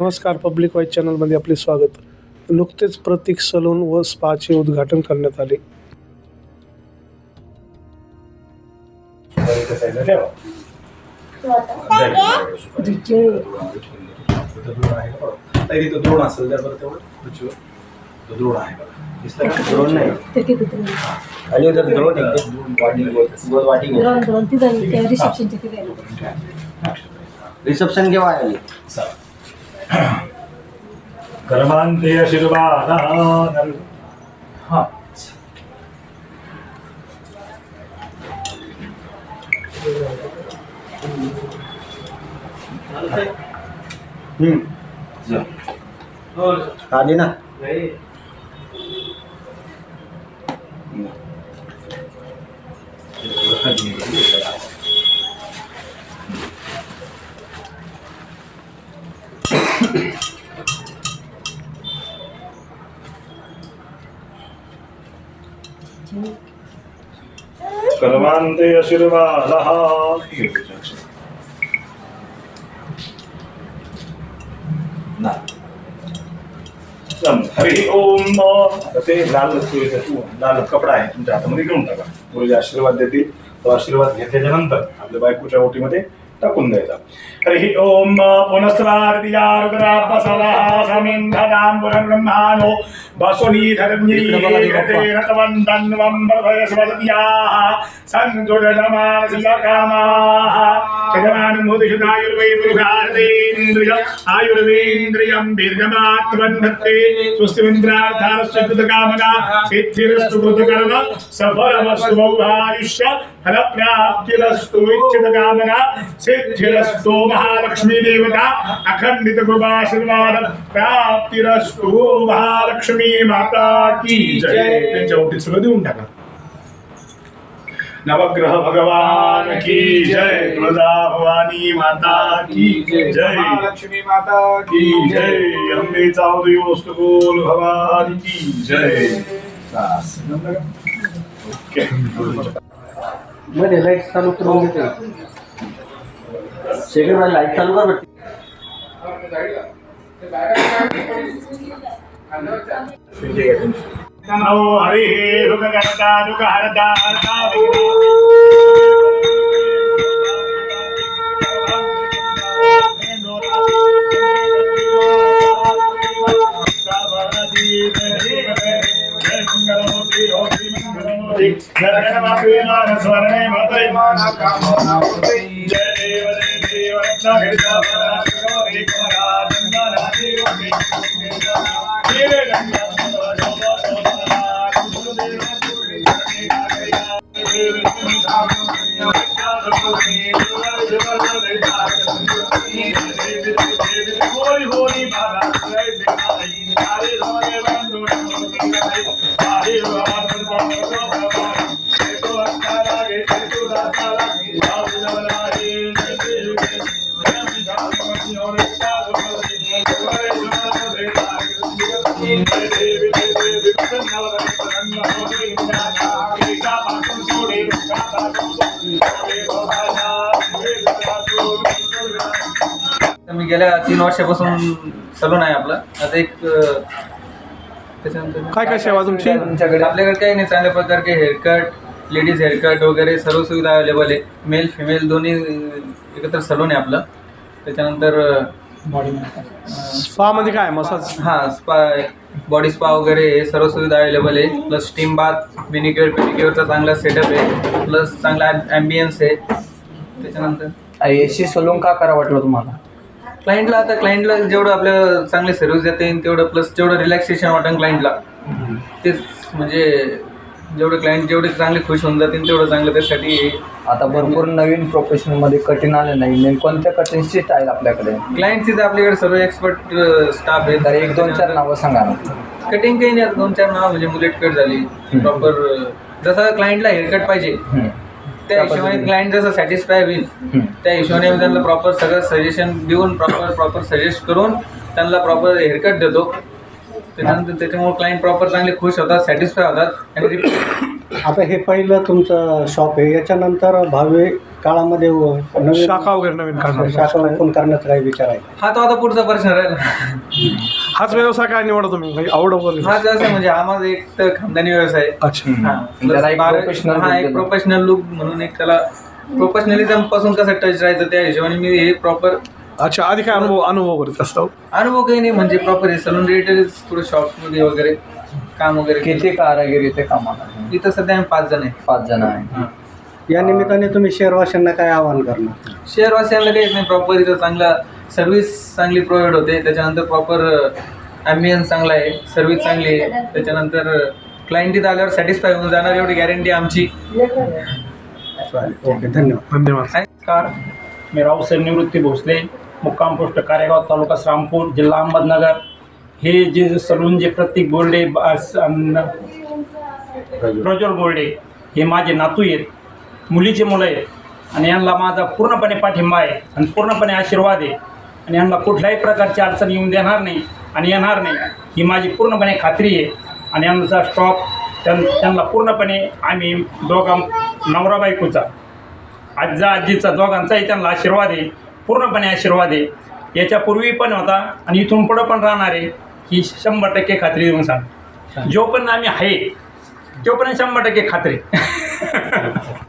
नमस्कार public wise चॅनलमध्ये आपले स्वागत. नुकतेच प्रतीक सलून व स्पाचे उद्घाटन करण्यात आले. द्रोण असेल द्रोण आहे रिसेप्शन केव्हा आहे कर्मांते आशीर्वाद हां. हम्म. जा. आली ना. कर्मांते आशीर्वाद। हरी ओम ते लाल तू लाल कपडा आहे तुमच्या हातामध्ये घेऊन टाका. गुरुजी आशीर्वाद देतील तो आशीर्वाद घेतल्याच्या नंतर आपल्या बायकोच्या ओटीमध्ये टाकून द्यायचा हरी ओम पुनस्त्रार्दियारुद्रापसवः समिन्धनां पुनर्ब्रह्माणो वसुनी धर्म्यैते रतवन्तन्वं वर्धयस्वदत्याः सन्तुजनमानसिलकामाः शतमानुभूतिषुधायुर्वै पुरुषार्थेन्द्रिय आयुर्वेन्द्रियं वीर्यमात्मन्धत्ते स्वस्तिमिन्द्रार्थारस्य कृतकामना सिद्धिरस्तु कृतकर्म सफलमस्तु बहुआयुष्य फलप्राप्तिरस्तु इच्छितकामना सिद्धिरस्तु महालक्ष्मी देवता अखंडित कृपाशीर्वाद प्राप्तिरस्तु महालक्ष्मी माता की जय। त्यांच्या सगळं देऊन टाका नवग्रह भगवान की जय तुळजा भवानी माता की जय। महालक्ष्मी माता की जय। अंबे चावदयोस्तु गोल भवानी की जय. ओके। मध्ये लाइट चालू करून घेते सेकंड लाइट चालू कर बरं. नमो हरिः सुखकर्ता दुःखहर्ता स्वर्णे जय देव जय देव रत्नागिरीचा तर मी गेल्या तीन वर्षापासून सलून आहे आपलं. आता एक त्याच्यानंतर काय काय सेवा तुमची? तुमच्याकडे. आपल्याकडे काही नाही. चांगल्या प्रकारचे हेअरकट लेडीज हेअरकट वगैरे सर्व सुविधा अवेलेबल आहे. मेल फिमेल दोन्ही एकत्र सलून आहे आपलं. त्याच्यानंतर स्पा मध्ये काय मसाज? हां स्पा बॉडी स्पा वगैरे हे सर्व सुविधा अवेलेबल आहे. प्लस स्टीम बाथ मिनिक्युअर पेडिक्युअरचा चांगला सेटअप आहे. प्लस चांगला ॲम्बियन्स आहे. त्याच्यानंतर? एसी सलून का करा वाटलं तुम्हाला? क्लायंटला आता क्लायंटला जेवढं आपलं चांगले सर्व्हिस देता येईल तेवढं प्लस जेवढं रिलॅक्सेशन वाटेल क्लायंटला तेच म्हणजे जेवढे क्लायंट जेवढे चांगले खुश होऊन जातील तेवढं चांगलं त्यासाठी आता भरपूर नवीन प्रोफेशनमध्ये कठीण आले नाही. नेम कोणत्या कठीणची स्टाईल आपल्याकडे? क्लायंटची तर आपल्याकडे सर्व एक्सपर्ट स्टाफ आहे तर एक दोन चार नावं सांगा ना. कटिंग काही नाही आता दोन चार नाव म्हणजे बुलेट कट झाली. प्रॉपर जसं क्लायंटला हेअरकट पाहिजे. त्या हिशोबाने क्लायंट जसं सॅटिस्फाय होईल. त्या हिशोबाने मी त्यांना प्रॉपर सगळं सजेशन देऊन प्रॉपर प्रॉपर सजेस्ट करून त्यांना प्रॉपर हेअरकट देतो. त्याच्यानंतर त्याच्यामुळे क्लायंट प्रॉपर चांगले खुश होतात सॅटिस्फाय होतात आणि आता हे पहिलं तुमचं शॉप आहे. याच्यानंतर भावे काळामध्ये व- नवीन शाखा वगैरे नवीन काढणार शाखा ओपन करण्याचा काही विचार आहे? हा तो आता पुढचा प्रश्न राहिला. हाच व्यवसाय काय निवडा तुम्ही? काही आवड वगैरे? हा जसं म्हणजे हा माझा एक तर खानदानी व्यवसाय आहे. अच्छा. हा. त्याला एक बारा- professional हा एक. प्रोफेशनल लुक म्हणून एक त्याला प्रोफेशनलिझमपासून कसं टच राहायचं त्या हिशोबाने मी हे प्रॉपर अच्छा आधी काय अनुभव अनुभव वगैरे जास्त अनुभव काही नाही म्हणजे प्रॉपर हे सलून रिलेटेड पुढे शॉपमध्ये वगैरे काम वगैरे. किती कारागीर इथे कामाला? इथं सध्या आम्ही पाच जण आहे. पाच जण आहे. या निमित्ताने तुम्ही शहरवाशांना काय आवाहन करणार? शेअरवासियांना काहीच नाही. प्रॉपर इथं चांगला सर्व्हिस चांगली प्रोव्हाइड होते. त्याच्यानंतर प्रॉपर ॲम्बियन्स चांगला आहे. सर्व्हिस चांगली आहे. त्याच्यानंतर क्लायंट इथं आल्यावर सॅटिस्फाय होऊन जाणार. एवढी गॅरंटी आमची. ओके धन्यवाद. धन्यवाद. नमस्कार. मी रावसाहेब निवृत्ती भोसले. मुक्काम पोस्ट कारेगाव तालुका श्रामपूर जिल्हा अहमदनगर. हे जे सलून जे प्रत्येक बोर्डे प्रज्वल बोर्डे हे माझे नातू आहेत मुलीचे मुलं आहेत आणि यांना माझा पूर्णपणे पाठिंबा आहे आणि पूर्णपणे आशीर्वाद आहे. आणि यांना कुठल्याही प्रकारची अडचण येऊन देणार नाही आणि येणार नाही ही माझी पूर्णपणे खात्री आहे. आणि यांचा स्टॉक त्यां त्यांना पूर्णपणे आम्ही दोघां नवरा बायकोचा आजा आजीचा दोघांचाही त्यांना आशीर्वाद आहे. पूर्णपणे आशीर्वाद आहे. याच्यापूर्वी पण होता आणि इथून पुढं पण राहणार आहे. ही शंभर टक्के खात्री देऊन सांग जो पण आम्ही आहे तोपर्यंत शंभर टक्के खात्री